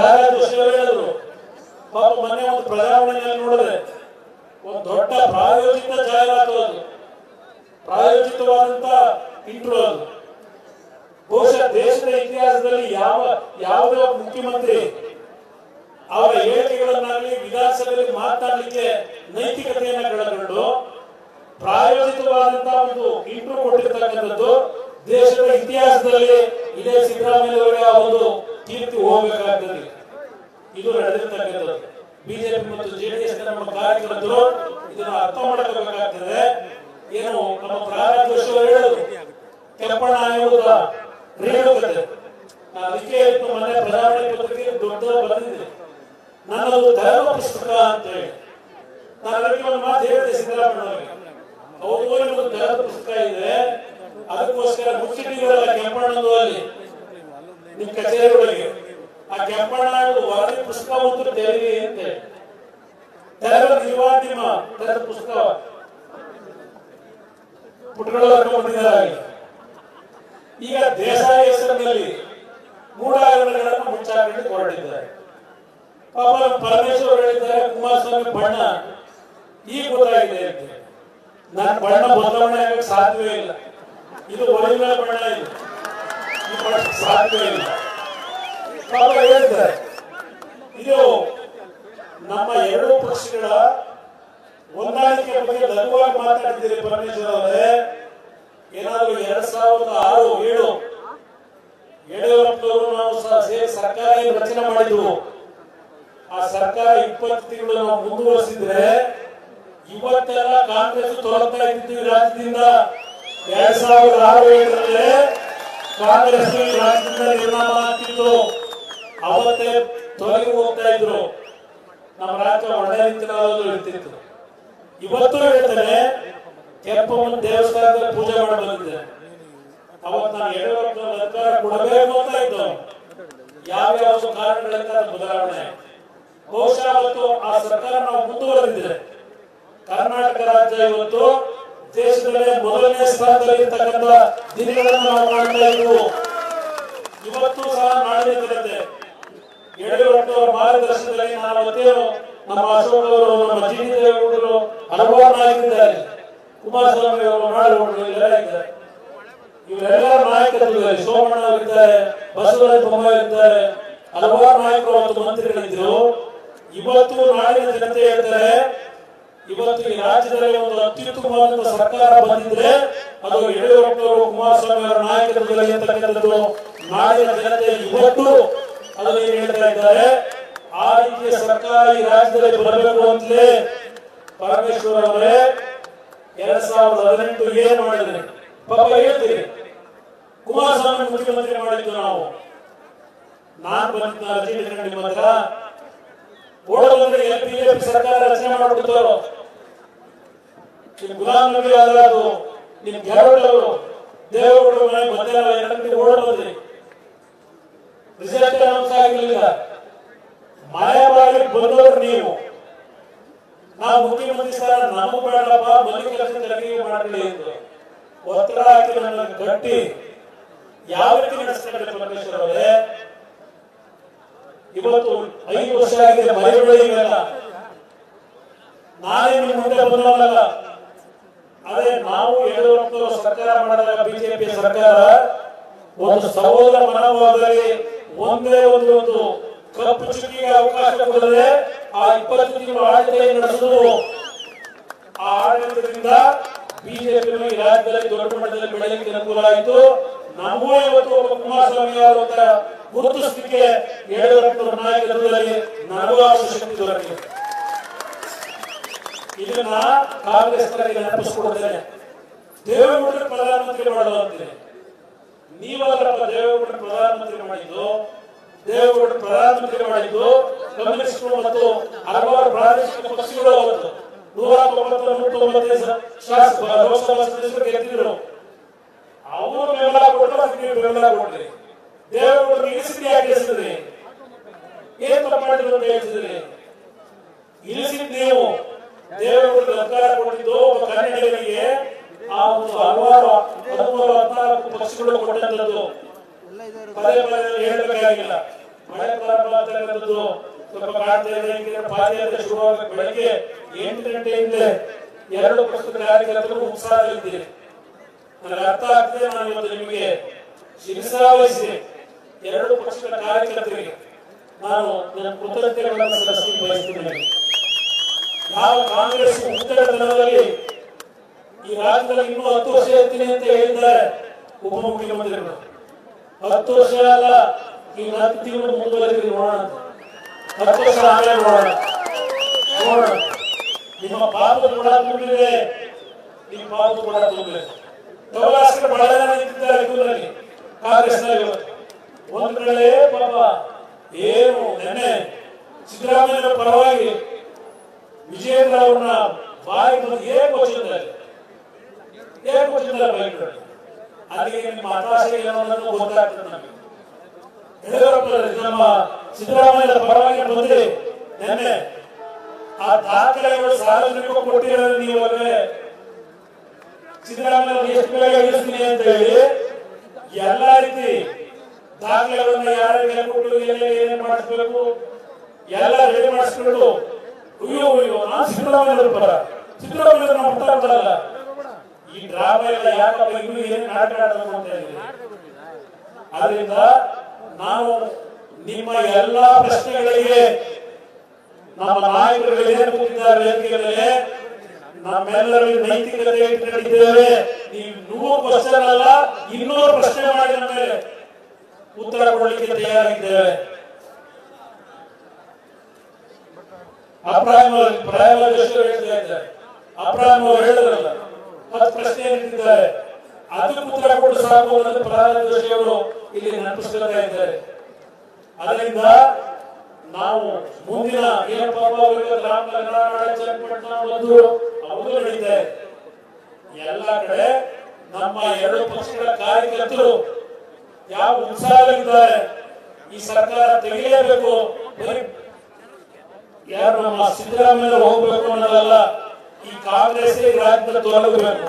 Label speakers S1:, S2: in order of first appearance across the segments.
S1: ಹೇಳಿದ್ರು. ಪಾಪ ಮೊನ್ನೆ ಒಂದು ಪ್ರಜಾವಣೆಯಲ್ಲಿ ನೋಡಿದ್ರೆ ಒಂದು ದೊಡ್ಡ ಪ್ರಾಯೋಜಿತ ಜಾಹೀರಾತು ಅದು. ಪ್ರಾಯೋಜಿತವಾದಂತ ಇಂಟ್ರೋ ಅದು. ಬಹುಶಃ ದೇಶದ ಇತಿಹಾಸದಲ್ಲಿ ಯಾವ, ಯಾವುದೇ ಮುಖ್ಯಮಂತ್ರಿ ಅವರ ಹೇಳಿಕೆಗಳನ್ನಾಗಲಿ ವಿಧಾನಸಭೆಯಲ್ಲಿ ಮಾತಾಡಲಿಕ್ಕೆ ನೈತಿಕತೆಯನ್ನ ಕಳೆದುಕೊಂಡು ಪ್ರಾಯೋಜಿತವಾದಂತಹ ಒಂದು ಇಂಟ್ರೋ ಕೊಟ್ಟಿರ್ತಕ್ಕಂಥದ್ದು ದೇಶದ ಇತಿಹಾಸದಲ್ಲಿ ಇದೇ ಸಿದ್ದರಾಮಯ್ಯ ಒಂದು ಕೀರ್ತಿ ಹೋಗಬೇಕಾಗ್ತದೆ. ಇದು ನಡೆದಿರ್ತಕ್ಕಂಥದ್ದು. ಬಿಜೆಪಿ ಮತ್ತು ಜೆಡಿಎಸ್ ನಮ್ಮ ಕಾರ್ಯಕರ್ತರು ಇದನ್ನು ಅರ್ಥ ಮಾಡ್ಕೋಬೇಕಾಗ್ತದೆ. ಏನು ನಮ್ಮ ಪ್ರಹ್ಲಾದ್ ಹೇಳೋದು? ಕೆಂಪಣ್ಣ ಆಯೋಗದ ನಾನು ಅದಕ್ಕೆ ಮೊನ್ನೆ ಪ್ರಜಾವಾಣಿ ಪತ್ರಿಕೆ ದೊಡ್ಡ ಬಂದಿದೆ. ನನ್ನದು ಧರ್ಮ ಪುಸ್ತಕ ಅಂತ ಹೇಳಿ ನಾನು ಅದಕ್ಕೆ ಒಂದು ಮಾತು ಹೇಳಿದೆ ಸಿದ್ದರಾಮಯ್ಯ ಅವರಿಗೆ ಒಂದು ಧರ್ಮ ಪುಸ್ತಕ ಇದೆ. ಅದಕ್ಕೋಸ್ಕರ ಮುಚ್ಚಿಟ್ಟಿರಲ್ಲ ಕೆಂಪಣ್ಣದು ಅಲ್ಲಿ. ನಿಮ್ ಕಚೇರಿಗಳಿಗೆ ಆ ಕೆಂಪಣ್ಣ ವರದಿ ಪುಸ್ತಕ ಉತ್ತರ ತೆರಿಗೆ ಅಂತೆ. ತೆರೆದ ನಿರ್ವಾದಿಮ ತೆರೆದ ಪುಸ್ತಕ. ಪುಟಗಳಲ್ಲಿ ಕೊಟ್ಟಿದ್ದಾರೆ ಈಗ ದೇಸಾಯಿ ಹೆಸರಿನಲ್ಲಿ ಮೂಢಾಗರಣಗಳನ್ನು ಮುಚ್ಚಾಕಿ ಹೊರಟಿದ್ದಾರೆ. ಪಾಪ ನಮ್ಮ ಪರಮೇಶ್ವರ್ ಹೇಳಿದ್ದಾರೆ, ಕುಮಾರಸ್ವಾಮಿ ಬಣ್ಣ ಈಗ ಗೊತ್ತಾಗಿದೆ ಅಂತ. ನನ್ನ ಬಣ್ಣ ಬದಲಾವಣೆ ಆಗಕ್ಕೆ ಸಾಧ್ಯವೇ ಇಲ್ಲ. ಇದು ಒರಿಜಿನಲ್ ಬಣ್ಣ ಇದು. ಈ ಬಣ್ಣ ಸಾಧ್ಯವೇ ಇಲ್ಲ ಪಾಪ ಹೇಳಿದ್ದಾರೆ ಇದು ನಮ್ಮ ಎರಡು ಪಕ್ಷಗಳ ಹೊಂದಾಣಿಕೆ ಬಗ್ಗೆ ಲಘುವಾಗಿ ಮಾತಾಡಿದ್ದೀರಿ ಪರಮೇಶ್ವರ್ ಅವರೇ ಏನಾದ್ರು ಎರಡ್ ಸಾವಿರದ ಆರು ಏಳು ಯಡಿಯೂರಪ್ಪನವರು ನಾವು ಸರ್ಕಾರ ಏನು ರಚನೆ ಮಾಡಿದ್ವು ಆ ಸರ್ಕಾರ ಇಪ್ಪತ್ತು ತಿಂಗಳು ನಾವು ಮುಂದುವರಿಸಿದ್ರೆ ಇವತ್ತೆಲ್ಲ ಕಾಂಗ್ರೆಸ್ ತೊಲಗ್ತಾ ಇದ್ದಿದ್ದೀವಿ ರಾಜ್ಯದಿಂದ. ಎರಡ್ ಸಾವಿರದ ಆರು ಏಳರಲ್ಲಿ ಕಾಂಗ್ರೆಸ್ ನಿರ್ಮಾಣ ಆಗ್ತಿತ್ತು ಅವತ್ತೇ ತೊಲಗಿ ಹೋಗ್ತಾ ಇದ್ರು. ನಮ್ಮ ರಾಜ್ಯ ಒಳ್ಳೆ ರೀತಿಯಲ್ಲಿ ಇರ್ತಿತ್ತು. ಇವತ್ತು ಹೇಳ್ತಾರೆ ಕೆಂಪಮ್ಮನ ದೇವಸ್ಥಾನದಲ್ಲಿ ಪೂಜೆ ಮಾಡಿ ಬಂದಿದೆ ಅವತ್ತು ನಾನು ಯಡಿಯೂರಪ್ಪ ಅಧಿಕಾರ ಕೊಡಬೇಕು ಅಂತ ಇದ್ದು. ಯಾವ ಯಾವ ಕಾರಣಗಳಿಂದ ಬದಲಾವಣೆ? ಬಹುಶಃ ಅವತ್ತು ಆ ಸರ್ಕಾರ ನಾವು ಮುಂದುವರೆದಿದೆ. ಕರ್ನಾಟಕ ರಾಜ್ಯ ಇವತ್ತು ದೇಶದಲ್ಲೇ ಮೊದಲನೇ ಸ್ಥಾನದಲ್ಲಿ ಇರ್ತಕ್ಕಂಥ ದಿನಗಳನ್ನು ನಾವು ಕಾಣ್ತಾ ಇದ್ವು. ಇವತ್ತು ಸಹ ನಾಡಿನ ಜನತೆ ಯಡಿಯೂರಪ್ಪ ಅವರ ಮಾರ್ಗದರ್ಶನದಲ್ಲಿ ನಾವು ಅವತ್ತೇನು ನಮ್ಮ ಅಶೋಕ್ ಅವರು, ನಮ್ಮ ಜಿ ಡಿ ದೇವೇಗೌಡರು ಹಲವಾರು ನಾಯಕರಿದ್ದಾರೆ. ಕುಮಾರಸ್ವಾಮಿ ಅವರು ನಾಡಗೌಡರು ಇದ್ದಾರೆ ಇವರೆಲ್ಲ ನಾಯಕರಿದ್ದಾರೆ. ಸೋಮಣ್ಣ ಅವರಿದ್ದಾರೆ ಬಸವರಾಜ ಬೊಮ್ಮಾಯಿ ಇದ್ದಾರೆ. ಹಲವಾರು ನಾಯಕರು ಮತ್ತು ಮಂತ್ರಿಗಳಿದ್ರು ಇವತ್ತು ನಾಡಿನ ಜನತೆ ಹೇಳ್ತಾರೆ ಇವತ್ತು ಈ ರಾಜ್ಯದಲ್ಲಿ ಒಂದು ಅತ್ಯುತ್ತಮವಾದಂತಹ ಸರ್ಕಾರ ಬಂದಿದ್ರೆ ಅದು ಯಡಿಯೂರಪ್ಪನವರು ಕುಮಾರಸ್ವಾಮಿ ಅವರ ನಾಯಕತ್ವದಲ್ಲಿ ಅಂತಕ್ಕಂಥದ್ದು ನಾಡಿನ ಜನತೆ ಇವತ್ತು ಅದನ್ನು ಹೇಳ್ತಾ ಇದ್ದಾರೆ? ಆ ರೀತಿಯ ಸರ್ಕಾರ ಈ ರಾಜ್ಯದಲ್ಲಿ ಬರಬೇಕು ಅಂತಲೇ ಪರಮೇಶ್ವರ್ ಅವರೇ ಎರಡ್ ಸಾವಿರದ ಹದಿನೆಂಟು ಏನ್ ಮಾಡಿದ್ರೆ ಪಾಪ ಹೇಳ್ತೀರಿ? ಕುಮಾರಸ್ವಾಮಿ ಮುಖ್ಯಮಂತ್ರಿ ಮಾಡಿದ್ದು ನಾವು. ನಾನ್ ಬಂದ ಅರ್ಜಿ ಇಟ್ಕೊಂಡು ನಿಮ್ಮ ಹತ್ರ ಓಡೋದ್ರೆ ಎಲ್ ಬಿಜೆಪಿ ಸರ್ಕಾರ ರಚನೆ ಮಾಡ್ಬಿಡ್ತಾರೋ? ನಿಮ್ ಗುಲಾಮ್ ನಬಿ ಆಜಾದ್ ನಿಮ್ ದೇವರು ದೇವರು ಮನೆ ಬಂದಿಲ್ಲ ಎರಡಂತೆ ಓಡೋದ್ರಿ ರಿಸಲ್ಟ್ ಅನೌನ್ಸ್ ಆಗಿರಲಿಲ್ಲ. ಮನೆ ಬಾಗಿ ಬಂದವರು ನೀವು. ನಾವು ಮುಖ್ಯಮಂತ್ರಿ ಸರ್ ನಮಗ್ ಬೇಡಪ್ಪ ಮಲ್ಲಿಗೆ ಕೆಲಸ ತೆರಿಗೆ ಮಾಡಲಿ ಎಂದು. ಒತ್ತಡ ಹಾಕಿ ನನ್ನ ಗಟ್ಟಿ ಯಾವ ರೀತಿ ನಡೆಸ್ತಾರೆ ಪರಮೇಶ್ವರ್ ಅವರೇ? ಇವತ್ತು ಐದು ವರ್ಷ ಆಗಿದೆ ಮಳೆ ಇವೆಲ್ಲ ನಾನೇ ನಿಮ್ಮ ಮುಂದೆ ಬಂದವಲ್ಲ ಅದೇ ನಾವು ಎಲ್ಲರೂ ಸರ್ಕಾರ ಮಾಡಿದಾಗ ಬಿಜೆಪಿ ಸರ್ಕಾರ ಒಂದು ಸಹೋದರ ಮನೋಭಾವದಲ್ಲಿ ಒಂದೇ ಒಂದು ಒಂದು ಕಪ್ಪು ಚುಕ್ಕಿಗೆ ಅವಕಾಶ ಕೊಡದೆ ಆ ಇಪ್ಪತ್ತು ತಿಂಗಳು ಆಡಳಿತ ನಡೆಸಿದ್ರು? ಆ ಆಡಳಿತದಿಂದ ಬಿಜೆಪಿ ರಾಜ್ಯದಲ್ಲಿ ದೊಡ್ಡ ಮಟ್ಟದಲ್ಲಿ ಬೆಳೆಯಲಿಕ್ಕೆ ಅನುಕೂಲ ಆಯಿತು. ನಮಗೂ ಇವತ್ತು ಒಬ್ಬ ಕುಮಾರಸ್ವಾಮಿ ಅವರ ಗುರುತಿಸಲಿಕ್ಕೆ ಯಡಿಯೂರಪ್ಪನವರ ನಾಯಕತ್ವದಲ್ಲಿ ನನಗೂ ಆ ಶಕ್ತಿ ದೊರಕಿದೆ. ಇದನ್ನ ಕಾಂಗ್ರೆಸ್ ನೆನಪಿಸ್ಕೊಡ್ತೇನೆ. ದೇವೇಗೌಡರು ಪ್ರಧಾನಮಂತ್ರಿ ಮಾಡುವಂತೆ ನೀವಲ್ಲಪ್ಪ ದೇವೇಗೌಡರು ಪ್ರಧಾನಮಂತ್ರಿ ಮಾಡಿದ್ದು, ದೇವೇಗೌಡರು ಪ್ರಧಾನಮಂತ್ರಿ ಮಾಡಿದ್ದು ಕಮ್ಯುನಿಸ್ಟರು ಮತ್ತು ಹಲವಾರು ಪ್ರಾದೇಶಿಕ ಪಕ್ಷಗಳು ಅವತ್ತು ನೂರ ಗೆದ್ದಿದ್ರು ಅವರು ಬೆಂಬಲ ಕೊಟ್ಟರು ಬೆಂಬಲ ಕೊಡ್ರಿ. ದೇವೇಗೌಡರು ಇಳಿಸಿದ್ರಿ ಮಾಡಿದ್ರು ಅಂತ ಹೇಳ್ತಿದ್ರಿ ಇಳಿಸಿದ್ ನೀವು. ದೇವೇಗೌಡರು ಅಧಿಕಾರ ಕೊಟ್ಟಿದ್ದು ಒಬ್ಬ ಕನ್ನಡಿಗರಿಗೆ ಆ ಒಂದು ಹಲವಾರು ಹದಿಮೂರು ಹದಿನಾಲ್ಕು ಪಕ್ಷಗಳು ಕೊಟ್ಟಂತದ್ದು ಪದೇ ಪದೇ ಹೇಳಬೇಕಾಗಿಲ್ಲ. ಮಳೆ ಪ್ರಾರಂಭ ಸ್ವಲ್ಪ ಕಾಡ್ತಾ ಇದೆ. ಯಾಕೆಂದ್ರೆ ಪಾದಯಾತ್ರೆ ಶುರುವಾಗ ಬೆಳಗ್ಗೆ ಎಂಟು ಗಂಟೆಯಿಂದ ಎರಡು ಪಕ್ಷದ ಕಾರ್ಯಕರ್ತರು ಉತ್ಸಾಹದಲ್ಲಿದ್ದೀರಿ ನನಗೆ ಅರ್ಥ ಆಗ್ತದೆ. ನಾನು ಇವತ್ತು ನಿಮಗೆ ಶಿರಸಾವಹಿಸಿದೆ ಎರಡು ಪಕ್ಷಗಳ ಕಾರ್ಯಕರ್ತರಿಗೆ ನಾನು ನನ್ನ ಕೃತಜ್ಞತೆಗಳನ್ನು ಸಲ್ಲಿಸಲಿಕ್ಕೆ ಬಯಸ್ತೀನಿ ನಿಮಗೆ. ಕಾಂಗ್ರೆಸ್ ಕಾಂಗ್ರೆಸ್ ಉತ್ತರದಲ್ಲಿ ಈ ರಾಜ್ಯದಲ್ಲಿ ಇನ್ನೂ ಹತ್ತು ವರ್ಷ ಇರ್ತೀನಿ ಅಂತ ಹೇಳಿದ್ದಾರೆ ಉಪಮುಖ್ಯಮಂತ್ರಿಗಳು ಹತ್ತು ವರ್ಷ ಅಲ್ಲ ಈಗ ಹತ್ತು ತಿಂಗಳು ಮುಂದುವರೆದು ನೋಡೋಣ. ಹತ್ತು ವರ್ಷ ಆಮೇಲೆ ನೋಡೋಣ ನಿಮ್ಮ ಪಾಪ ಕೂಡ ತುಂಬಿದೆ ನಿಮ್ಮ ಪಾಪ ಕೂಡ ತುಂಬಿದೆ ತವಲಾಸ್ಕರ ಬಹಳ ಜನ ನಿಂತಿದ್ದಾರೆ ಕಾಂಗ್ರೆಸ್ನಲ್ಲಿ ಇವತ್ತು. ಒಂದ್ ಪಾಪ ಏನು ನೆನ್ನೆ ಸಿದ್ದರಾಮಯ್ಯ ಪರವಾಗಿ ವಿಜಯೇಂದ್ರ ಅವ್ರನ್ನ ಬಾಯಿ ಬಂದು ಏನ್ ಗೊತ್ತಿದ್ದಾರೆ ಬೈಕ್ಗಳು ಅದಕ್ಕೆ ನಿಮ್ಮ ಹತಾಶೆ ಏನು ಅನ್ನೋದು ಗೊತ್ತಾಗ್ತದೆ ನಮಗೆ. ಯಡಿಯೂರಪ್ಪ ನಮ್ಮ ಸಿದ್ದರಾಮಯ್ಯ ಪರವಾಗಿ ಬಂದ್ರೆ ನೆನ್ನೆ. ಆ ದಾಖಲೆಗಳು ಸಾರ್ವಜನಿಕ ಕೊಟ್ಟಿರೋದು ನೀವು ಸಿದ್ದರಾಮಯ್ಯ ಎಷ್ಟು ಬೇಗ ಇಳಿಸ್ತೀನಿ ಅಂತ ಹೇಳಿ ಎಲ್ಲ ರೀತಿ ದಾಖಲೆಗಳನ್ನ ಯಾರಿಗೆ ಕೊಟ್ಟು ಎಲ್ಲ ಏನೇನ್ ಮಾಡಿಸ್ಬೇಕು, ಎಲ್ಲ ರೆಡಿ ಮಾಡಿಸ್ಕೊಂಡು ಅಯ್ಯೋ ಅಯ್ಯೋ, ನಾನು ಸಿದ್ದರಾಮಯ್ಯ ಪರ ಸಿದ್ದರಾಮಯ್ಯ ನಾವು ಮಾತಾಡ್ತಾರಲ್ಲ ಈ ಡ್ರಾಮಾ ಎಲ್ಲ ಯಾಕಪ್ಪ ಇನ್ನು ಏನು ನಾಟಕ ಆಡಬೇಕು ಅಂತ ಹೇಳಿ ಆದ್ರಿಂದ ನಾವು ನಿಮ್ಮ ಎಲ್ಲಾ ಪ್ರಶ್ನೆಗಳಿಗೆ ನಮ್ಮ ನಾಯಕರು ಏನು ಕೂತಿದ್ದಾರೆ ವೇದಿಕೆಗಳಲ್ಲಿ ನಮ್ಮೆಲ್ಲರಿಗೂ ನೈತಿಕತೆ ಇಟ್ಕೊಂಡಿದ್ದೇವೆ. ನೀವು ನೂರು ಕ್ವಶನ್ ಇನ್ನೂರು ಪ್ರಶ್ನೆ ಮಾಡಿ ಮೇಲೆ ಉತ್ತರ ಕೊಡಲಿಕ್ಕೆ ತಯಾರಿದ್ದೇವೆ. ಅಬ್ರಾಹಿಂ ಪ್ರಾಯಮ ಎಷ್ಟು ಹೇಳ್ತಾ ಇದ್ದಾರೆ? ಅಬ್ರಾಹಿಂ ಅವರು ಹೇಳಿದ್ರಲ್ಲ, ಹತ್ತು ಪ್ರಶ್ನೆ ಇಟ್ಟಿದ್ದಾರೆ. ಅದಕ್ಕೆ ಉತ್ತರ ಕೊಟ್ಟು ಸಾಕು ಅನ್ನೋದು ಪ್ರಧಾನ ಜೋಶಿ ಅವರು ಇಲ್ಲಿ ನೆನಪಿಸ್ತಾ ಇದ್ದಾರೆ. ಅದರಿಂದ ನಾವು ಮುಂದಿನ ಏನಪ್ಪ ರಾಮ ಕನ್ನಡ ಚನ್ನಪಟ್ಟಣ ಒಂದು ಅವರು ನಡೀತಾ ಇದೆ. ಎಲ್ಲ ಕಡೆ ನಮ್ಮ ಎರಡು ಪಕ್ಷಗಳ ಕಾರ್ಯಕರ್ತರು ಯಾವ ಉತ್ಸಾಹದಲ್ಲಿದ್ದಾರೆ, ಈ ಸರ್ಕಾರ ತೆಗೆಯಲೇಬೇಕು ಯಾರು ನಮ್ಮ ಸಿದ್ದರಾಮಯ್ಯ ಹೋಗ್ಬೇಕು ಅನ್ನೋದಲ್ಲ, ಈ ಕಾಂಗ್ರೆಸ್ ಈ ರಾಜ್ಯದಲ್ಲಿ ತೊಲಗಬೇಕು.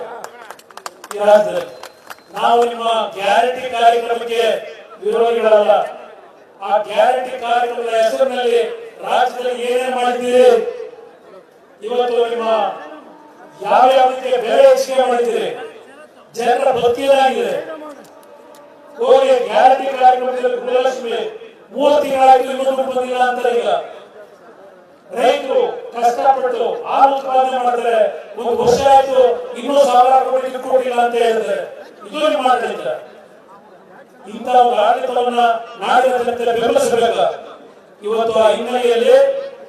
S1: ಈ ರಾಜ್ಯದಲ್ಲಿ. ನಾವು ನಿಮ್ಮ ಗ್ಯಾರಂಟಿ ಕಾರ್ಯಕ್ರಮಕ್ಕೆ ವಿರೋಧಿಗಳಲ್ಲ. ಆ ಗ್ಯಾರಂಟಿ ಕಾರ್ಯಕ್ರಮದ ಹೆಸರಿನಲ್ಲಿ ರಾಜ್ಯದಲ್ಲಿ ಏನೇನು ಮಾಡಿದ್ದೀರಿ? ಇವತ್ತು ನಿಮ್ಮ ಯಾವ ಯಾವ ರೀತಿಯ ಬೇರೆ ವಿಷಯ ಮಾಡಿದ್ದೀರಿ? ಜನರ ಬದುಕಿದಾಗಿದೆ ಗ್ಯಾರಂಟಿ ಕಾರ್ಯಕ್ರಮದಲ್ಲಿ ಗೃಹಲಕ್ಷ್ಮಿ ಮೂವತ್ತು ತಿಂಗಳಾಗಿ ಇನ್ನೂರು ದುಡ್ಡು ಬಂದಿಲ್ಲ ಅಂತ ಈಗ ರೈತರು ಕಷ್ಟಪಟ್ಟು ಹಾಲು ಉತ್ಪಾದನೆ ಮಾಡಿದ್ರೆ ಒಂದು ವರ್ಷ ಆಯ್ತು, ಇನ್ನೂ ಸಾವಿರ ಕೋಟಿ ಕೊಟ್ಟಿಲ್ಲ ಅಂತ ಹೇಳಿದ್ರೆ ಇದು ನಿಮ್ಮ ಆಡಳಿತ. ಇಂಥ ಒಂದು ಆಡಳಿತವನ್ನ ನಾಡಿನ ಜನತೆ ಬೆಂಬಲಿಸಬೇಕ. ಇವತ್ತು ಆ ಹಿನ್ನೆಲೆಯಲ್ಲಿ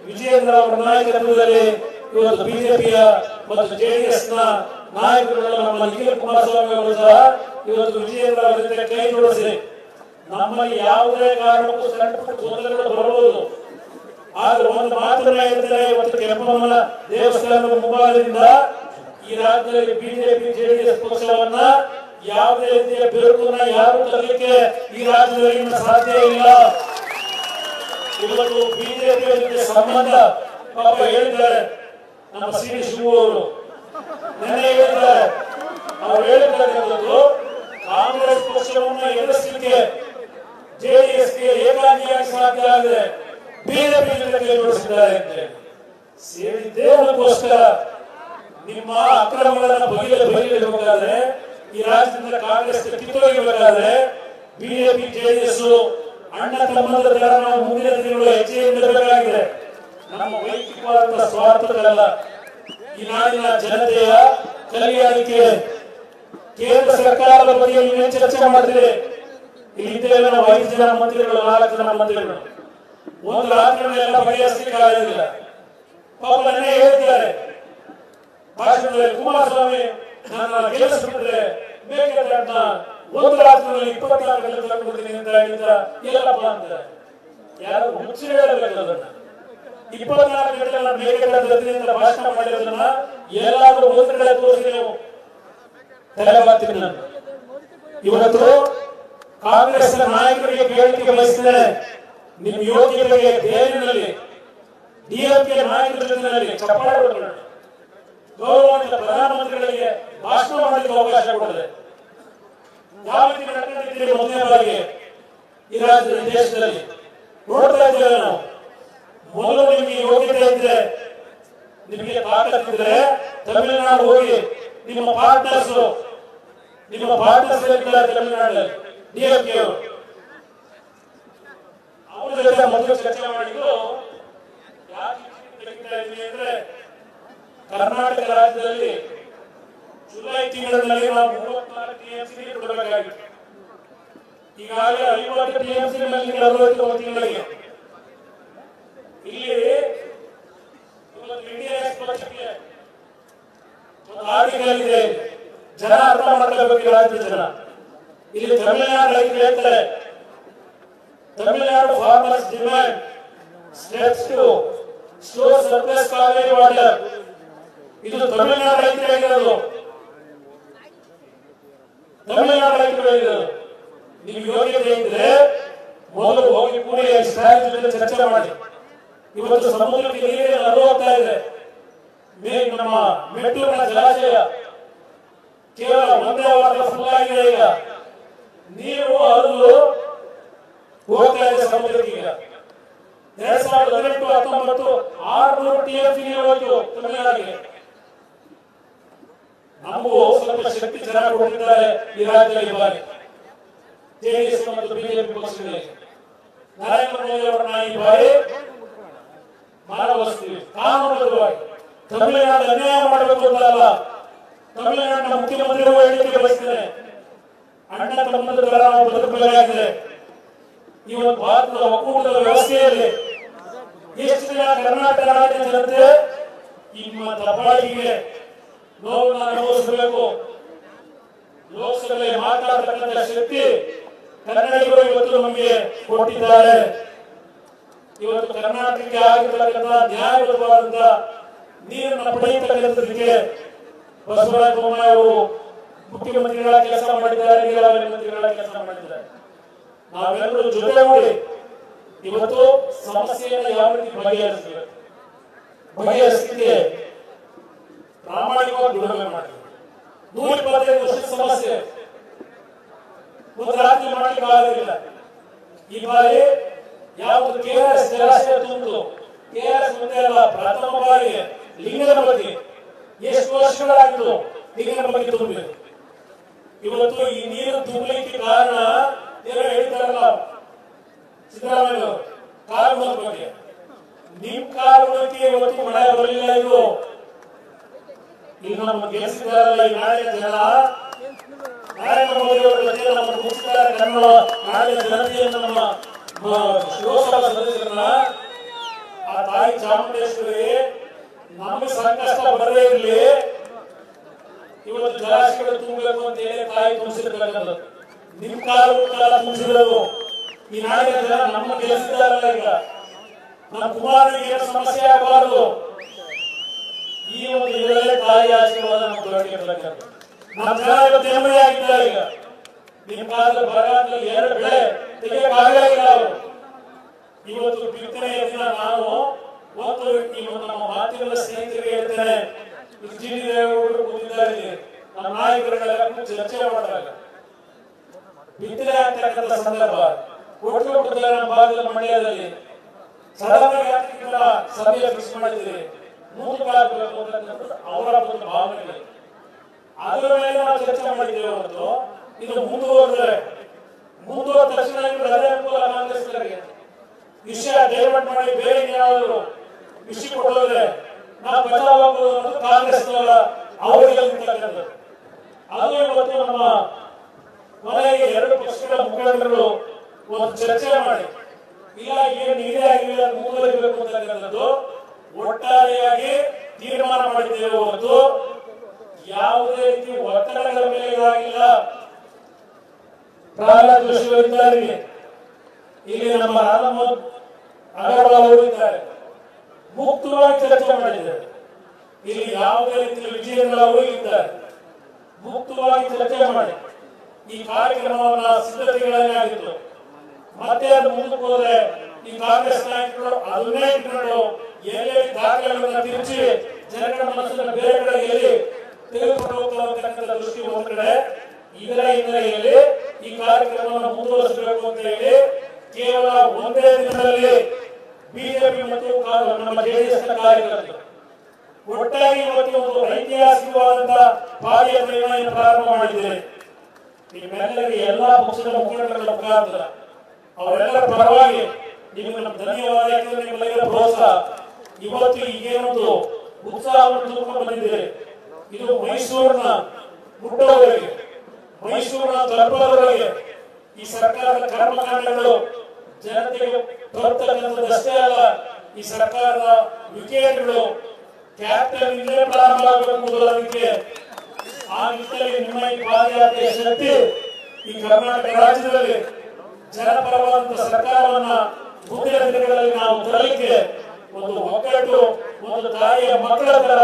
S1: ವಿಜಯೇಂದ್ರ ಅವರ ನಾಯಕತ್ವದಲ್ಲಿ ಇವತ್ತು ಬಿಜೆಪಿಯ ಮತ್ತು ಜೆಡಿಎಸ್ನ ನಾಯಕರುಗಳು ನಮ್ಮ ನಿಖಿಲ್ ಕುಮಾರಸ್ವಾಮಿ ಅವರು ಸಹ ಇವತ್ತು ವಿಜಯೇಂದ್ರ ಅವರ ಜೊತೆ ಕೈ ಜೋಡಿಸಿದೆ. ನಮ್ಮಲ್ಲಿ ಯಾವುದೇ ಕಾರಣಕ್ಕೂ ಸಣ್ಣ ಪುಟ್ಟ ತೊಂದರೆಗಳು ಬರಬಹುದು. ಆದ್ರೆ ಒಂದು ಮಾತ್ರ ಹೇಳ್ತಾರೆ ಇವತ್ತು ಕೆಂಪಮ್ಮನ ದೇವಸ್ಥಾನದ ಮುಂಭಾಗದಿಂದ ಈ ರಾಜ್ಯದಲ್ಲಿ ಬಿಜೆಪಿ, ಜೆಡಿಎಸ್ ಪಕ್ಷವನ್ನ ಯಾವುದೇ ರೀತಿಯ ಬಿರುಕನ್ನ ಯಾರು ತರಲಿಕ್ಕೆ ಈ ರಾಜ್ಯದಲ್ಲಿ ಸಾಧ್ಯ ಇಲ್ಲ. ಇವತ್ತು ಬಿಜೆಪಿ ಜೊತೆ ಸಂಬಂಧ ಪಾಪ ಹೇಳಿದ್ದಾರೆ ನಮ್ಮ ಸಿ ಡಿ ಶಿವು ಅವರು. ನೆನ್ನೆ ಹೇಳಿದ್ದಾರೆ. ಅವ್ರು ಇವತ್ತು, ಕಾಂಗ್ರೆಸ್ ಪಕ್ಷವನ್ನು ಎದುರಿಸಲಿಕ್ಕೆ ಜೆಡಿಎಸ್ಗೆ ಏಕಾಂಗಿಯಾಗಿ ಸಾಧ್ಯ ಆಗಿದೆ. ಬಿಜೆಪಿ ಜೊತೆ ಕೈ ಜೋಡಿಸಿದ್ದಾರೆ ಅಂತ ಹೇಳಿ. ಸೇರಿದ್ದೇ ಅದಕ್ಕೋಸ್ಕರ ನಿಮ್ಮ ಅಕ್ರಮಗಳನ್ನ ಬಗೆಯ ಬಗೆಯಬೇಕಾದ್ರೆ ಈ ರಾಜ್ಯದಿಂದ ಕಾಂಗ್ರೆಸ್ ಕಿತ್ತೊಗೆಯಬೇಕಾದ್ರೆ ಬಿಜೆಪಿ ಜೆಡಿಎಸ್ ಅಣ್ಣ ನಾವು ಮುಂದಿನ ದಿನಗಳು ಹೆಜ್ಜೆ ಇಡಬೇಕಾಗಿದೆ ನಮ್ಮ ವೈಯಕ್ತಿಕವಾದಂತಹ ಸ್ವಾರ್ಥಗಳಲ್ಲ. ಈ ನಾಡಿನ ಜನತೆಯ ಕಲ್ಯಾಣಕ್ಕೆ ಕೇಂದ್ರ ಸರ್ಕಾರದ ಬಗ್ಗೆ ಚರ್ಚೆ ಮಾಡಿದ್ರೆ ಇಲ್ಲಿ ನಾವು ಐದು ಜನ ಮಂತ್ರಿಗಳು, ನಾಲ್ಕು ಜನ ಮಂತ್ರಿಗಳು. ಒಂದು ರಾತ್ರಿ ಎಲ್ಲ ಬಗೆಹರಿಸಲಿಕ್ಕೆ ಆಗೋದಿಲ್ಲ ಪಾಪ ನನ್ನೇ ಹೇಳ್ತಿದ್ದಾರೆ. ಭಾಷಣದಲ್ಲಿ ಕುಮಾರಸ್ವಾಮಿ ನನ್ನ ಕೆಲಸ ಬಿಟ್ಟರೆ ಬೇಕಾದ್ರೆ ಅದನ್ನ ಒಂದು ರಾತ್ರಿಯಲ್ಲಿ ಇಪ್ಪತ್ನಾಲ್ಕು ಗಂಟೆ ತಂದ್ಬಿಡ್ತೀನಿ ಅಂತ ಹೇಳಿದ್ರ ಇಲ್ಲಪ್ಪ ಅಂತ ಯಾರು ಮುಚ್ಚಿ ಹೇಳಬೇಕು ಅದನ್ನ. ಇಪ್ಪತ್ನಾಲ್ಕು ಗಂಟೆ ನಾನು ಬೇಕಾದ್ರೆ ಅಂತ ಭಾಷಣ ಮಾಡಿರೋದನ್ನ ಎಲ್ಲಾದ್ರೂ ಒಂದು ಕಡೆ ತೋರಿಸಿ ನೀವು. ತಲೆಬಾಗ್ತೀನಿ ನಾನು ಇವತ್ತು ಕಾಂಗ್ರೆಸ್ ನಾಯಕರಿಗೆ ಬಯಸಿದರೆ ನಿಮ್ಮ ಯೋಗ್ಯತೆಗೆ ಬೇರಿನಲ್ಲಿ ಡಿಎಂಕೆ ನಾಯಕರ ಜೊತೆಯಲ್ಲಿ ಚಪ್ಪಾಳೆ ಹೊಡೆದ್ರು. ಗೌರವಾನ್ವಿತ ಪ್ರಧಾನಮಂತ್ರಿಗಳಿಗೆ ಭಾಷಣ ಮಾಡಲಿಕ್ಕೆ ಅವಕಾಶ ಕೊಡದೆ. ಯಾವ ರೀತಿ ನಡ್ಕೊಂಡಿದ್ದೀರಿ ಮೊದಲನೇ ಬಾರಿಗೆ? ಈ ರಾಜ್ಯದಲ್ಲಿ ದೇಶದಲ್ಲಿ ನೋಡ್ತಾ ಇದ್ದೇವೆ ನಾವು? ಮೊದಲು ನಿಮಗೆ ಯೋಗ್ಯತೆ ಇದ್ರೆ ನಿಮಗೆ ತಾಕತ್ತಿದ್ರೆ ತಮಿಳುನಾಡು ಹೋಗಿ ನಿಮ್ಮ ಪಾರ್ಟ್ನರ್ಸ್ ನಿಮ್ಮ ಪಾರ್ಟ್ನರ್ಸ್ ಇದ್ದಾರೆ ತಮಿಳುನಾಡಲ್ಲಿ. ಡಿಎಂಕೆ ಅವ್ರ. ಜೊತೆ ಮೊದಲು ಚರ್ಚೆ ಇದ್ವಿ ಅಂದ್ರೆ ಕರ್ನಾಟಕ ರಾಜ್ಯದಲ್ಲಿ ಜುಲೈ ತಿಂಗಳಲ್ಲಿ ನಾವು ಮೂವತ್ನಾಲ್ಕು ಟಿಎಂಸಿ ಕೊಡಬೇಕಾಗಿತ್ತು. ಈಗಾಗಲೇ ಐವತ್ತು ಟಿಎಂಸಿ ಮೇಲೆ ಅರವತ್ತು ತಿಂಗಳಿಗೆ. ಇಲ್ಲಿ ಇವತ್ತು ಇಂಡಿಯಾ ಪಕ್ಷಕ್ಕೆ ಒಂದು ಆರ್ಟಿಕಲ್ ಜನ ಅರ್ಥ ಮಾಡ್ಕೋಬೇಕು ಈ ರಾಜ್ಯದ ಜನ. ಇಲ್ಲಿ ತಮಿಳುನಾಡು ರೈತರು ಹೇಳ್ತಾರೆ Tamil Nadu farmers demand. Steps to store surplus Kaveri water ಇದು ತಮಿಳುನಾಡು ರೈತರು ಹೇಳಿರೋದು ತಮಿಳುನಾಡು ರೈತರು ಹೇಳಿರೋದು ನಿಮ್ಗೆ ಯೋಗ್ಯತೆ ಇದ್ರೆ ಮೊದಲು ಹೋಗಿ ಪೂರಿ ಸ್ಟ್ರಾಟಜಿ ಜೊತೆ ಚರ್ಚೆ ಮಾಡಿ. ಇವತ್ತು ಸಮುದ್ರಕ್ಕೆ ನೀರಿನ ಹರಿವು ಹೋಗ್ತಾ ಇದೆ. ನಮ್ಮ ಮೆಟ್ಟೂರಿನ ಜಲಾಶಯ. ಕೇವಲ ಒಂದೇ ವಾರ ಫುಲ್ ಆಗಿದೆ ಈಗ. ನೀರು ಹರಿದು ಹೋಗ್ತಾ ಇದೆ ಸಾವಿರದ ಹದಿನೆಂಟು, ಹತ್ತೊಂಬತ್ತು, ಆರ್ನೂರು ನಮಗೂ ಸ್ವಲ್ಪ ಶಕ್ತಿ ಚೆನ್ನಾಗಿ ಕೊಟ್ಟಿದ್ದಾರೆ ಈ ರಾಜ್ಯದಲ್ಲಿ ಬಾರಿ ಜೆಡಿಎಸ್ ಮತ್ತು ಬಿಜೆಪಿ ಪಕ್ಷಗಳಿಗೆ ನರೇಂದ್ರ ಮೋದಿ ಅವರನ್ನ ಈ ಬಾರಿ ಅನ್ಯಾಯ ಮಾಡಬೇಕು ಅಂತಲ್ಲ ತಮಿಳುನಾಡಿನ ಮುಖ್ಯಮಂತ್ರಿಗಳು ಹೇಳಿಕೆ ಬಯಸ್ತಾರೆ. ಅಣ್ಣ ತಮ್ಮಂದಿರ ತರ ಒಂದು ಭಾರತದ ಒಕ್ಕೂಟದ ವ್ಯವಸ್ಥೆಯಲ್ಲಿ ಎಷ್ಟು ದಿನ ಕರ್ನಾಟಕ ರಾಜ್ಯ ಜನತೆ ನಿಮ್ಮ ದಬ್ಬಾಳಿಗೆ ನೋವನ್ನು ಅನುಭವಿಸಬೇಕು. ಲೋಕಸಭೆ ಮಾತಾಡತಕ್ಕಂಥ ಶಕ್ತಿ ಕನ್ನಡಿಗರು ಇವತ್ತು ನಮಗೆ ಕೊಟ್ಟಿದ್ದಾರೆ. ಇವತ್ತು ಕರ್ನಾಟಕಕ್ಕೆ ಆಗಿರತಕ್ಕಂಥ ನ್ಯಾಯಬದ್ಧವಾದಂತ ನೀರನ್ನು ಪಡೆಯತಕ್ಕಂಥದಕ್ಕೆ ಬಸವರಾಜ ಬೊಮ್ಮಾಯಿ ಅವರು ಮುಖ್ಯಮಂತ್ರಿಗಳ ಕೆಲಸ ಮಾಡಿದ್ದಾರೆ, ನೀರಾವರಿ ಮಂತ್ರಿಗಳ ಕೆಲಸ ಮಾಡಿದ್ದಾರೆ. ನಾವೆಲ್ಲರೂ ಜೊತೆಗೂಡಿ ಇವತ್ತು ಸಮಸ್ಯೆಯನ್ನು ಯಾವ ರೀತಿ ಬಗೆಹರಿಸ್ತೇವೆ ಬಗೆಹರಿಸಲಿಕ್ಕೆ ಪ್ರಾಮಾಣಿಕವಾಗಿ ದುಡಿಮೆ ಮಾಡಿ ನೂರ ಇಪ್ಪತ್ತೈದು ವರ್ಷದ ಸಮಸ್ಯೆ. ಒಂದು ರಾತ್ರಿ ಮಾಡಲಿಕ್ಕೆ ಆಗಲಿಲ್ಲ ಈ ಬಾರಿ ಯಾವುದು ಕೆಆರ್ಎಸ್ ಜಲಾಶಯ ತುಂಬಿತು. ಕೆಆರ್ಎಸ್ ಮುಂದೆ ಅಲ್ಲ, ಪ್ರಥಮ ಬಾರಿ ಲಿಂಗದ ಬಗ್ಗೆ ಎಷ್ಟು ವರ್ಷಗಳಾಗಿತ್ತು ಲಿಂಗದ ಬಗ್ಗೆ ತುಂಬಿದೆ. ಇವತ್ತು ಈ ನೀರು ತುಂಬಲಿಕ್ಕೆ ಕಾರಣ ಏನೋ ಹೇಳ್ತಾರಲ್ಲ ಸಿದ್ದರಾಮಯ್ಯ ಕಾರಣದ ಬಗ್ಗೆ. ನಿಮ್ ಕಾರಣಕ್ಕೆ ಇವತ್ತು ಮಳೆ ಬರಲಿಲ್ಲ ಇದು. ಈಗ ನಮ್ಮ ಗೆಲ್ಲಿಸಿದಾರಲ್ಲ ಈ ನಾಡಿನ ಜನ. ನರೇಂದ್ರ ಮೋದಿ ಅವರ ಜೊತೆ ನಮ್ಮ ಮುಖ್ಯ ಕನ್ನಡ ನಾಡಿನ ಜನತೆಯನ್ನು ನಮ್ಮ ಶಿವಸಭಾ ಸದಸ್ಯರನ್ನ, ಆ ತಾಯಿ ಚಾಮುಂಡೇಶ್ವರಿ, ನಮಗೆ ಸಂಕಷ್ಟ ಬರದೇ ಇರಲಿ. ಇವತ್ತು ಜಲಾಶಯಗಳು ತುಂಬಬೇಕು ಅಂತ ಹೇಳಿ ತಾಯಿ ತುಂಬಿಸಿರ್ತಕ್ಕಂಥದ್ದು ನಿಮ್ ಕಾಲ ಕಾಲ ತುಂಬಿಸಿರೋದು ಈ ಜನ ನಮ್ಮ ಕೆಲಸದಾರಲ್ಲ ಈಗ ನಮ್ಮ ಕುಮಾರನಿಗೆ ಸಮಸ್ಯೆ ಆಗಬಾರದು? ಈ ಒಂದು ಇದರಲ್ಲೇ ತಾಯಿ ಆಶೀರ್ವಾದ ನಮ್ಮ ದೊರಕಿರ್ತಕ್ಕಂಥದ್ದು ನಮ್ಮ ಜನ ಇವತ್ತು ನೆಮ್ಮದಿಯಾಗಿದ್ದಾರೆ ಈಗ. ನಿಮ್ಮ ಕಾಲದ ಬರಗಾಲದಲ್ಲಿ ಎರಡು ಬೆಳೆ ತೆಗೆಯಕ್ಕಾಗಲೇ ಇಲ್ಲ ಅವರು. ಇವತ್ತು ಬಿತ್ತನೆಯ ದಿನ ನಾನು ಒಂದು ಇವತ್ತು ನಮ್ಮ ಮಾತಿನ ಸ್ನೇಹಿತರಿಗೆ ಹೇಳ್ತೇನೆ. ಜಿ ಡಿ ದೇವೇಗೌಡರು ಕೂತಿದ್ದಾರೆ. ನಮ್ಮ ನಾಯಕರುಗಳೆಲ್ಲ ಚರ್ಚೆ ಮಾಡಿದಾಗ ಬಿತ್ತನೆ ಆಗ್ತಕ್ಕಂಥ ಸಂದರ್ಭ. ಒಟ್ಟು ಕೊಟ್ಟಿಲ್ಲ ನಮ್ಮ ಭಾಗದಲ್ಲಿ ಮಂಡ್ಯದಲ್ಲಿ ಸಾಧಾರಣ ಯಾಕಿಲ್ಲ ಸಭೆಯ ಫಿಕ್ಸ್ ಮಾಡಿದ್ದೀರಿ. ಮುಂದಕ್ಕಾಗಬೇಕು ಅಂತಕ್ಕಂಥದ್ದು ಅವರ ಒಂದು ಭಾವನೆ ಅದರ ಮೇಲೆ ನಾವು ಚರ್ಚೆ ಮಾಡಿದ್ದೇವೆ ಹೊರತು ಇದು ಮುಂದುವರೆದರೆ, ಮುಂದುವರೆದ ತಕ್ಷಣ ಇವರು ಅದೇ ಅನುಕೂಲ ಕಾಂಗ್ರೆಸ್ಗಳಿಗೆ ವಿಷಯ ಡೈವರ್ಟ್ ಮಾಡಿ ಬೇರೆ ಏನಾದರೂ ವಿಷಯ ಕೊಡೋದ್ರೆ ನಾವು ಬದಲಾಗಬಹುದು ಕಾಂಗ್ರೆಸ್ನವರ ಅವರಿಗೆ ನಿಂತಕ್ಕಂಥದ್ದು ಅದು ಇವತ್ತು ನಮ್ಮ ಕೊನೆಗೆ ಎರಡು ಪಕ್ಷಗಳ ಮುಖಂಡರು ಒಂದು ಚರ್ಚೆ ಮಾಡಿ. ಇಲ್ಲ, ಏನು ನೀರೇ ಆಗಿಲ್ಲ ಮುಂದುವರಿಬೇಕು ಅಂತಕ್ಕಂಥದ್ದು ಒಟ್ಟಾರೆಯಾಗಿ ತೀರ್ಮಾನ ಮಾಡಿದ್ದೇವೆ ಹೊರತು ಯಾವುದೇ ರೀತಿ ಒತ್ತಡಗಳ ಮೇಲೆ ಇದಾಗಿಲ್ಲ ಪ್ರಹ್ಲಾದ್. ಇಲ್ಲಿ ನಮ್ಮ ರಾಮಮೋಹನ್ ಅಗರ್ವಾಲ್ ಅವರು ಇದ್ದಾರೆ. ಮುಕ್ತವಾಗಿ ಚರ್ಚೆ ಮಾಡಿದ್ದಾರೆ. ಇಲ್ಲಿ ಯಾವುದೇ ರೀತಿಯ ವಿಜಯಗಳ ಅವರು ಇದ್ದಾರೆ. ಮುಕ್ತವಾಗಿ ಚರ್ಚೆ ಮಾಡಿ. ಈ ಕಾರ್ಯಕ್ರಮವನ್ನ ಸಿದ್ಧತೆಗಳನ್ನೇ ಆಗಿತ್ತು. ಮತ್ತೆ ಅದು ಮುಂದಕ್ಕೆ ಹೋದ್ರೆ ಈ ಕಾಂಗ್ರೆಸ್ ನಾಯಕರು ಅದನ್ನೇ ಇಟ್ಕೊಂಡು ಎಲ್ಲೆಲ್ಲಿ ದಾಖಲೆಗಳನ್ನ ತಿರುಚಿ ಜನಗಳ ಮನಸ್ಸಿನ ಬೇರೆ ಕಡೆ ಎಲ್ಲಿ ತೆಗೆದುಕೊಂಡು ಹೋಗ್ತಾರೆ ಅಂತಕ್ಕಂಥ ದೃಷ್ಟಿ ಒಂದ್ ಕಡೆ, ಇದರ ಹಿನ್ನೆಲೆಯಲ್ಲಿ ಈ ಕಾರ್ಯಕ್ರಮವನ್ನು ಮುಂದುವರಿಸಬೇಕು ಅಂತ ಹೇಳಿ ಕೇವಲ ಒಂದೇ ದಿನದಲ್ಲಿ ಬಿಜೆಪಿ ಮತ್ತು ನಮ್ಮ ಜೆಡಿಎಸ್ ಕಾರ್ಯಕರ್ತರು. ಒಟ್ಟಾಗಿ ಇವತ್ತು ಒಂದು ಐತಿಹಾಸಿಕವಾದಂತಹ ಪಾದಯಾತ್ರೆಯನ್ನು ಪ್ರಾರಂಭ ಮಾಡಿದ್ದೇವೆ ನಿಮ್ಮೆಲ್ಲರಿಗೆ ಎಲ್ಲಾ ಪಕ್ಷದ ಮುಖಂಡರ ಮುಖಾಂತರ, ಅವರೆಲ್ಲರ ಪರವಾಗಿ ನಿಮಗೆ ನಮ್ಮ ಧನ್ಯವಾದ ನಿಮ್ಮೆಲ್ಲರ ಪ್ರೋತ್ಸಾಹ. ಇವತ್ತು ಈಗೇನೊಂದು ಉತ್ಸಾಹವನ್ನು ತುಂಬಿಕೊಂಡು ಬಂದಿದೆ. ಇದು ಮೈಸೂರಿನ ಮುಟ್ಟೋವರೆಗೆ ಮೈಸೂರಿನ ತಲುಪೋವರೆಗೆ ಈ ಸರ್ಕಾರದ ಕರ್ಮಕಾಂಡಗಳು ಜನತೆಗೆ ತಲುಪತಕ್ಕಂಥದ್ದಷ್ಟೇ ಅಲ್ಲ, ಈ ಸರ್ಕಾರದ ವಿಕೇಂದ್ರಗಳು ಕ್ಯಾಪಿಟಲ್ ಇಲ್ಲೇ ಪ್ರಾರಂಭ ಆಗಬೇಕು ಮೊದಲದಕ್ಕೆ ಆ ನಿಟ್ಟಿನಲ್ಲಿ ನಿಮ್ಮ ಈ ಪಾದಯಾತ್ರೆಯ ಶಕ್ತಿ ಈ ಕರ್ನಾಟಕ ರಾಜ್ಯದಲ್ಲಿ ಜನಪರವಾದಂತಹ ಸರ್ಕಾರವನ್ನ ಮುಂದಿನ ದಿನಗಳಲ್ಲಿ ನಾವು ತರಲಿಕ್ಕೆ ಒಂದು ಒಕ್ಕಟ್ಟು ಒಂದು ತಾಯಿಯ ಮಕ್ಕಳ ತರ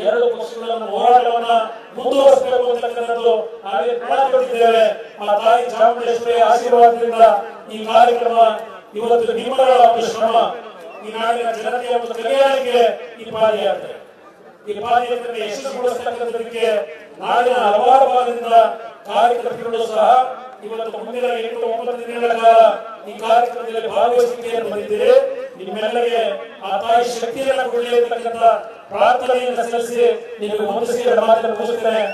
S1: ಎರಡು ಪಕ್ಷಗಳನ್ನು ಹೋರಾಟವನ್ನ ಮುಂದುವರಿಸಬೇಕು ಅಂತಕ್ಕಂಥದ್ದು ನಾವೇ ಮಾಡಿಕೊಟ್ಟಿದ್ದೇವೆ ಆ ತಾಯಿ ಚಾಮುಂಡೇಶ್ವರಿಯ ಆಶೀರ್ವಾದದಿಂದ ಈ ಕಾರ್ಯಕ್ರಮ ಇವತ್ತು ನಿಮ್ಮಗಳ ಒಂದು ಶ್ರಮ. ಈ ನಾಡಿನ ಜನತೆಯ ಒಂದು ಕಲ್ಯಾಣಕ್ಕೆ ಈ ಪಾದಯಾತ್ರೆ. ಈ ಪಾದಯಾತ್ರೆ ಯಶಸ್ವಿಗೊಳಿಸತಕ್ಕಂಥದಕ್ಕೆ ನಾಡಿನ ಹಲವಾರು ಭಾಗದಿಂದ ಕಾರ್ಯಕರ್ತರುಗಳು ಸಹ ಇವತ್ತು ಮುಂದಿನ ಎಂಟು, ಒಂಬತ್ತು ದಿನಗಳ ಕಾಲ ಈ ಕಾರ್ಯಕ್ರಮದಲ್ಲಿ ಭಾಗವಹಿಸಿಕೆಯನ್ನು ಬಂದಿದ್ದೀರಿ. ನಿಮ್ಮೆಲ್ಲರಿಗೆ ಆ ತಾಯಿ ಶಕ್ತಿಯನ್ನು ಕೊಡಲಿ ಅಂತಕ್ಕಂಥ ಪ್ರಾರ್ಥನೆಯನ್ನು ಸಲ್ಲಿಸಿ ನಿಮಗೆ ಒಂದು ಸೇರಿ ಮಾತನ್ನು ಮುಗಿಸುತ್ತೇನೆ.